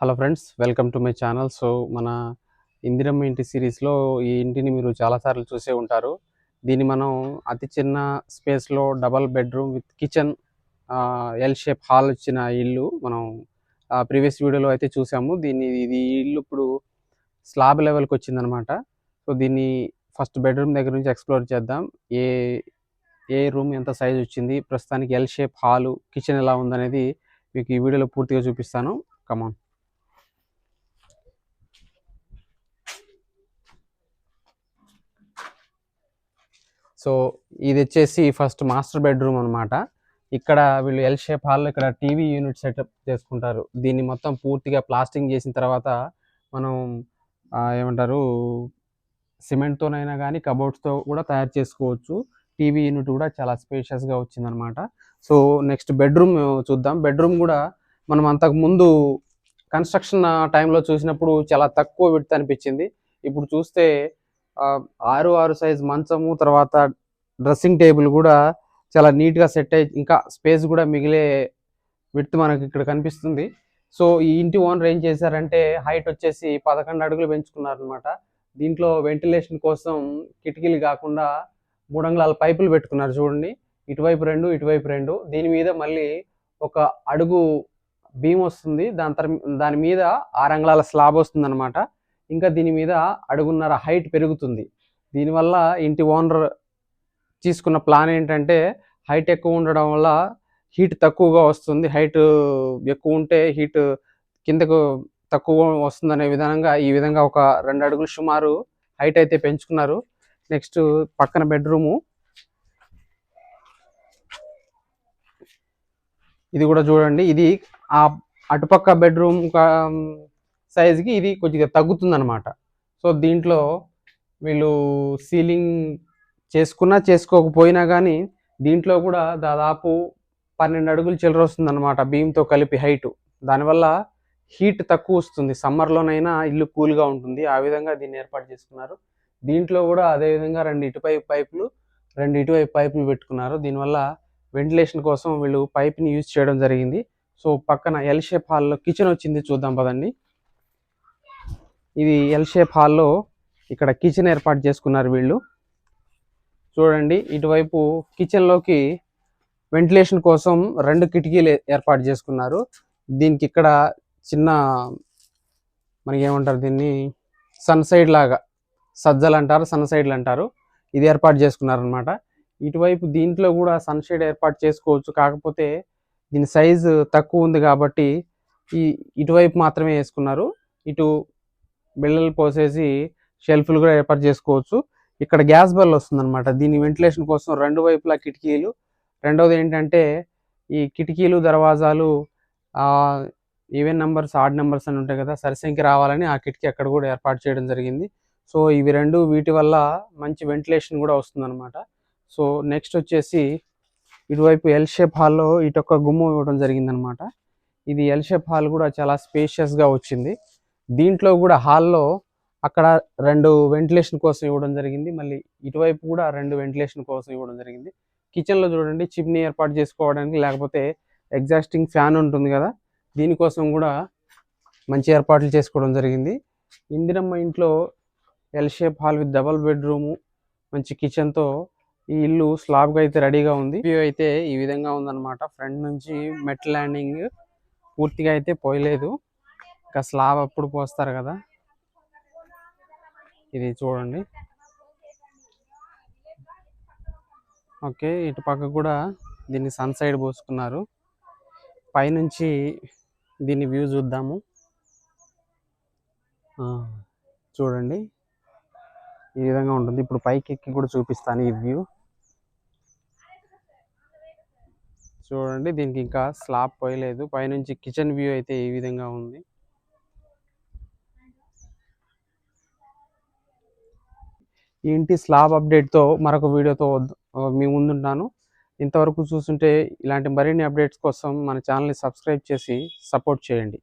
Hello friends welcome to my channel so మన ఇందిరమ్మ ఇంటి సిరీస్లో ఈ ఇంటిని మీరు చాలాసార్లు చూసే ఉంటారు. దీన్ని మనం అతి చిన్న స్పేస్లో double bedroom with kitchen L shape hall వచ్చిన ఇల్లు మనం ప్రీవియస్ వీడియోలో అయితే చూసాము. దీన్ని ఇది ఇల్లు ఇప్పుడు స్లాబ్ లెవెల్కి వచ్చిందనమాట. సో దీన్ని ఫస్ట్ బెడ్రూమ్ దగ్గర నుంచి ఎక్స్ప్లోర్ చేద్దాం. ఏ ఏ రూమ్ ఎంత సైజ్ వచ్చింది? ప్రస్తుతానికి ఎల్ షేప్ హాలు కిచెన్ ఎలా ఉందనేది మీకు ఈ వీడియోలో పూర్తిగా చూపిస్తాను. కమాన్ సో ఇది వచ్చేసి ఫస్ట్ మాస్టర్ బెడ్రూమ్ అనమాట ఇక్కడ వీళ్ళు ఎల్ షేప్ హాల్లో ఇక్కడ టీవీ యూనిట్ సెటప్ చేసుకుంటారు. దీన్ని మొత్తం పూర్తిగా ప్లాస్టింగ్ చేసిన తర్వాత మనం ఏమంటారు సిమెంట్తోనైనా కానీ కబోర్డ్స్తో కూడా తయారు చేసుకోవచ్చు. టీవీ యూనిట్ కూడా చాలా స్పేషియస్గా వచ్చిందనమాట సో నెక్స్ట్ బెడ్రూమ్ చూద్దాం. బెడ్రూమ్ కూడా మనం అంతకు ముందు కన్స్ట్రక్షన్ టైంలో చూసినప్పుడు చాలా తక్కువ విడత అనిపించింది. ఇప్పుడు చూస్తే ఆరు ఆరు సైజ్ మంచము తర్వాత డ్రెస్సింగ్ టేబుల్ కూడా చాలా నీట్గా సెట్ అయ్యి ఇంకా స్పేస్ కూడా మిగిలే విడ్త్ మనకి ఇక్కడ కనిపిస్తుంది. సో ఈ ఇంటి ఓనర్ ఏం చేశారంటే హైట్ వచ్చేసి పదకొండు అడుగులు పెంచుకున్నారనమాట దీంట్లో వెంటిలేషన్ కోసం కిటికీలు కాకుండా మూడు అంగుళాల పైపులు పెట్టుకున్నారు చూడండి. ఇటువైపు రెండు ఇటువైపు రెండు. దీని మీద మళ్ళీ ఒక అడుగు బీమ్ వస్తుంది. దాని తర్ దాని మీద ఆరు అంగుళాల స్లాబ్ వస్తుంది అనమాట ఇంకా దీని మీద అడుగున్నర హైట్ పెరుగుతుంది. దీనివల్ల ఇంటి ఓనర్ తీసుకున్న ప్లాన్ ఏంటంటే హైట్ ఎక్కువ ఉండడం వల్ల హీట్ తక్కువగా వస్తుంది. హైట్ ఎక్కువ ఉంటే హీట్ కిందకు తక్కువ వస్తుందనే విధంగా ఈ విధంగా ఒక రెండు అడుగులు సుమారు హైట్ అయితే పెంచుకున్నారు. నెక్స్ట్ పక్కన బెడ్రూము. ఇది కూడా చూడండి ఇది ఆ అటుపక్క బెడ్రూమ్ సైజ్కి ఇది కొద్దిగా తగ్గుతుందనమాట సో దీంట్లో వీళ్ళు సీలింగ్ చేసుకున్నా చేసుకోకపోయినా కానీ దీంట్లో కూడా దాదాపు పన్నెండు అడుగులు చిల్లర వస్తుందన్నమాట బీమ్తో కలిపి హైట్. దానివల్ల హీట్ తక్కువ వస్తుంది. సమ్మర్లోనైనా ఇల్లు కూల్గా ఉంటుంది. ఆ విధంగా దీన్ని ఏర్పాటు చేసుకున్నారు. దీంట్లో కూడా అదే విధంగా రెండు ఇటువైపు పైపులు రెండు ఇటువైపు పైపులు పెట్టుకున్నారు. దీనివల్ల వెంటిలేషన్ కోసం వీళ్ళు పైప్ని యూజ్ చేయడం జరిగింది. సో పక్కన ఎల్ షేప్ హాల్లో కిచెన్ వచ్చింది చూద్దాం పదండి. ఇది ఎల్ షేప్ హాల్లో ఇక్కడ కిచెన్ ఏర్పాటు చేసుకున్నారు వీళ్ళు. చూడండి ఇటువైపు కిచెన్లోకి వెంటిలేషన్ కోసం రెండు కిటికీలు ఏర్పాటు చేసుకున్నారు. దీనికి ఇక్కడ చిన్న మనకి ఏమంటారు దీన్ని సన్ సైడ్ లాగా సజ్జలు అంటారు సన్ సైడ్లు అంటారు ఇది ఏర్పాటు చేసుకున్నారు అనమాట ఇటువైపు దీంట్లో కూడా సన్షేడ్ ఏర్పాటు చేసుకోవచ్చు. కాకపోతే దీని సైజు తక్కువ ఉంది కాబట్టి ఈ ఇటువైపు మాత్రమే వేసుకున్నారు. ఇటు బిళ్ళలు పోసేసి షెల్ఫ్లు కూడా ఏర్పాటు చేసుకోవచ్చు. ఇక్కడ గ్యాస్ బెల్ వస్తుందన్నమాట. దీని వెంటిలేషన్ కోసం రెండు వైపులా కిటికీలు. రెండవది ఏంటంటే ఈ కిటికీలు దర్వాజాలు ఈవెన్ నెంబర్స్ ఆడ్ నెంబర్స్ అని ఉంటాయి కదా సరిసంఖ్య రావాలని ఆ కిటికీ అక్కడ కూడా ఏర్పాటు చేయడం జరిగింది. సో ఇవి రెండు వీటి వల్ల మంచి వెంటిలేషన్ కూడా వస్తుందన్నమాట. సో నెక్స్ట్ వచ్చేసి ఇటువైపు ఎల్ షేప్ హాల్లో ఇటొక్క గుమ్మం ఇవ్వడం జరిగిందనమాట ఇది ఎల్ షేప్ హాల్ కూడా చాలా స్పేషియస్గా వచ్చింది. దీంట్లో కూడా హాల్లో అక్కడ రెండు వెంటిలేషన్ కోసం ఇవ్వడం జరిగింది. మళ్ళీ ఇటువైపు కూడా రెండు వెంటిలేషన్ కోసం ఇవ్వడం జరిగింది. కిచెన్లో చూడండి చిమ్నీ ఏర్పాటు చేసుకోవడానికి లేకపోతే ఎగ్జాస్టింగ్ ఫ్యాన్ ఉంటుంది కదా దీనికోసం కూడా మంచి ఏర్పాట్లు చేసుకోవడం జరిగింది. ఇందిరమ్మ ఇంట్లో L shape hall with double bedroom మంచి కిచెన్తో ఈ ఇల్లు స్లాబ్గా అయితే రెడీగా ఉంది. వ్యూ అయితే ఈ విధంగా ఉందన్నమాట. ఫ్రంట్ నుంచి మెట్ ల్యాండింగ్ పూర్తిగా అయితే పోయలేదు. ఇంకా స్లాబ్ అప్పుడు పోస్తారు కదా. ఇది చూడండి. ఓకే ఇటు పక్క కూడా దీన్ని సన్ సైడ్ పోసుకున్నారు. పైనుంచి దీన్ని వ్యూ చూద్దాము. ఆ, చూడండి. ఈ విధంగా ఉంటుంది. ఇప్పుడు పైకి ఎక్కి కూడా చూపిస్తాను ఈ వ్యూ. చూడండి దీనికి ఇంకా స్లాబ్ పోయలేదు పైనుంచి కిచెన్ వ్యూ అయితే ఈ విధంగా ఉంది. ఈ ఇంటి స్లాబ్ అప్డేట్తో మరొక వీడియోతో మీ ముందుంటాను. ఇంతవరకు చూస్తుంటే ఇలాంటి మరిన్ని అప్డేట్స్ కోసం మన ఛానల్ని సబ్స్క్రైబ్ చేసి సపోర్ట్ చేయండి.